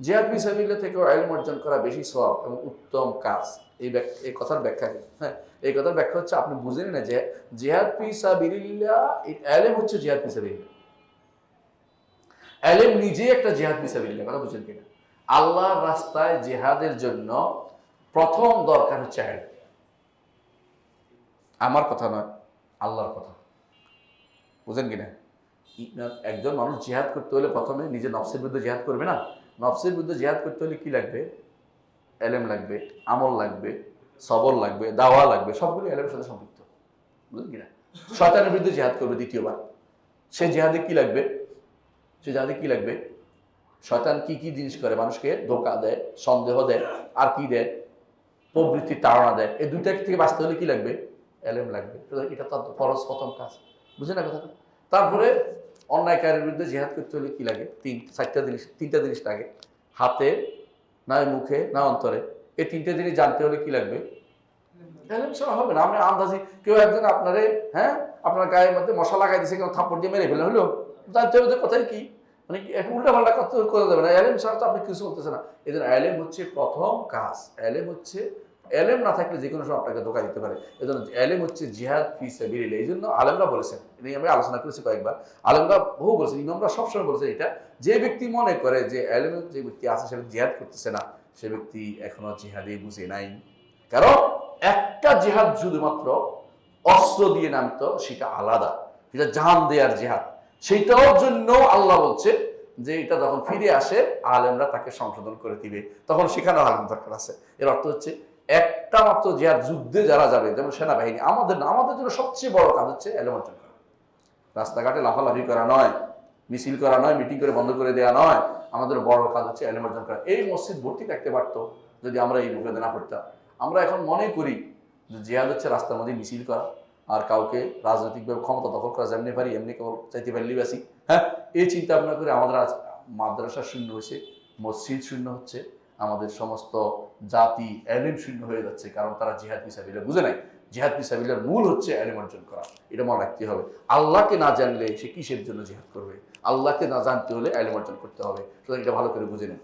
জিহাদ ফিসাবিল্লা থেকেও এলম অর্জন করা বেশি সব এবং উত্তম কাজ। এই এই কথার ব্যাখ্যা হ্যাঁ এই কথার ব্যাখ্যা হচ্ছে আপনি যে এলেম হচ্ছে এলেম নিজেই একটা কথা বুঝেন কিনা? রাস্তায় জিহাদের জন্য প্রথম দরকার হচ্ছে আমার কথা নয়, আল্লাহর কথা। বুঝেন কিনা? একজন মানুষ জিহাদ করতে হলে প্রথমে নিজের নফসের বিরুদ্ধে জিহাদ করবে না? নফসের বিরুদ্ধে জিহাদ করতে হলে কি লাগবে? এলেম লাগবে, আমল লাগবে, সবর লাগবে, দাওয়া লাগবে, সবগুলো এলেমের সাথে সম্পৃক্ত। বুঝলেন কিনা? শয়তানের বিরুদ্ধে জিহাদ করবে দ্বিতীয়বার। সে জিহাদে কি লাগবে? সে জিহাদে কি লাগবে? শয়তান কি কি জিনিস করে? মানুষকে ধোকা দেয়, সন্দেহ দেয় আর কি দেয় প্রবৃত্তির তাড়না দেয়। এই দুইটা থেকে বাঁচতে হলে কি লাগবে? এলেম লাগবে। এটা তো ফরজ প্রথম কাজ। বুঝে না কথা তারপরে অন্যায়কারের বিরুদ্ধে জিহাদ করতে হলে কি লাগে? তিন, চারটা জিনিস, তিনটা জিনিস লাগে। হাতে, না মুখে, না অন্তরে। এই তিনটে জিনিস জানতে হলে কি লাগবে? এলেম ছাড়া হবে না। আমি আন্দাজি কেউ একজন আপনারে হ্যাঁ আপনার গায়ের মধ্যে মশা লাগাই দিছে কেউ থাপ্পড় দিয়ে মেরে ফেলে হলো জানতে হবে যে কোথায় কি। মানে কি এক উল্টা পাল্টা কথা করে দেবে না। এলেম ছাড়া তো আপনি কিছু বলতেছে না। এই জন্য এলেম হচ্ছে প্রথম কাজ। এলেম হচ্ছে এলেম না থাকলে যে কোনো সময় আপনাকে ধোকা দিতে পারে। এই জন্য এলেম হচ্ছে জিহাদ ফি সাবিলিল এই জন্য আলেমরা বলেছেন এটা আমি আলোচনা করেছি কয়েকবার, আলেমরা বহু বলেছেন, ইমামরা সবসময় বলেছেন এটা। যে ব্যক্তি মনে করে যে এলেমের যে ব্যক্তি আছে, সে জিহাদ করতেছে না, সে ব্যক্তি এখনও জিহাদে বুঝে নাই। কারণ একটা জিহাদ শুধুমাত্র অস্ত্র দিয়ে নামতো, সেটা আলাদা। সেটা জাহান দেয়ার জিহাদ। সেইটার জন্য আল্লাহ বলছে যে এটা যখন ফিরে আসে, আলেমরা তাকে সংশোধন করে দিবে। তখন সেখানেও আলেম দরকার আছে। এর অর্থ হচ্ছে একটা মাত্র জিহাদ যুদ্ধে যারা যাবে, যেমন সেনাবাহিনী, আমাদের না, আমাদের জন্য সবচেয়ে বড় কাজ হচ্ছে অর্জন করা। রাস্তাঘাটে লাফালাফি করা নয়, মিছিল করা নয়, মিটিং করে বন্ধ করে দেওয়া নয়, আমাদের বড় কাজ হচ্ছে অর্জন করা। এই মসজিদ ভর্তি থাকতে পারতো যদি আমরা এই বিপদে না পড়তাম। আমরা এখন মনে করি যে জিহাদ হচ্ছে রাস্তার মধ্যে মিছিল করা, আর কাউকে রাজনৈতিকভাবে ক্ষমতা দখল করা, যেমনি পারি, এমনি কেবল চাইতে পারলি বাসি হ্যাঁ এই চিন্তা ভাবনা করে আমাদের আজ মাদ্রাসা শূন্য হয়েছে, মসজিদ শূন্য হচ্ছে আমাদের সমস্ত জাতি এলিম শূন্য হয়ে যাচ্ছে, কারণ তারা জিহাদ মিসাবিলা বুঝে নাই। জিহাদ পিসাবিলের মূল হচ্ছে এলিম অর্জন করা, এটা মনে রাখতে হবে। আল্লাহকে না জানলে সে কিসের জন্য জিহাদ করবে? আল্লাহকে না জানতে হলে এলিম অর্জন করতে হবে। সুতরাং এটা ভালো করে বুঝে নেন।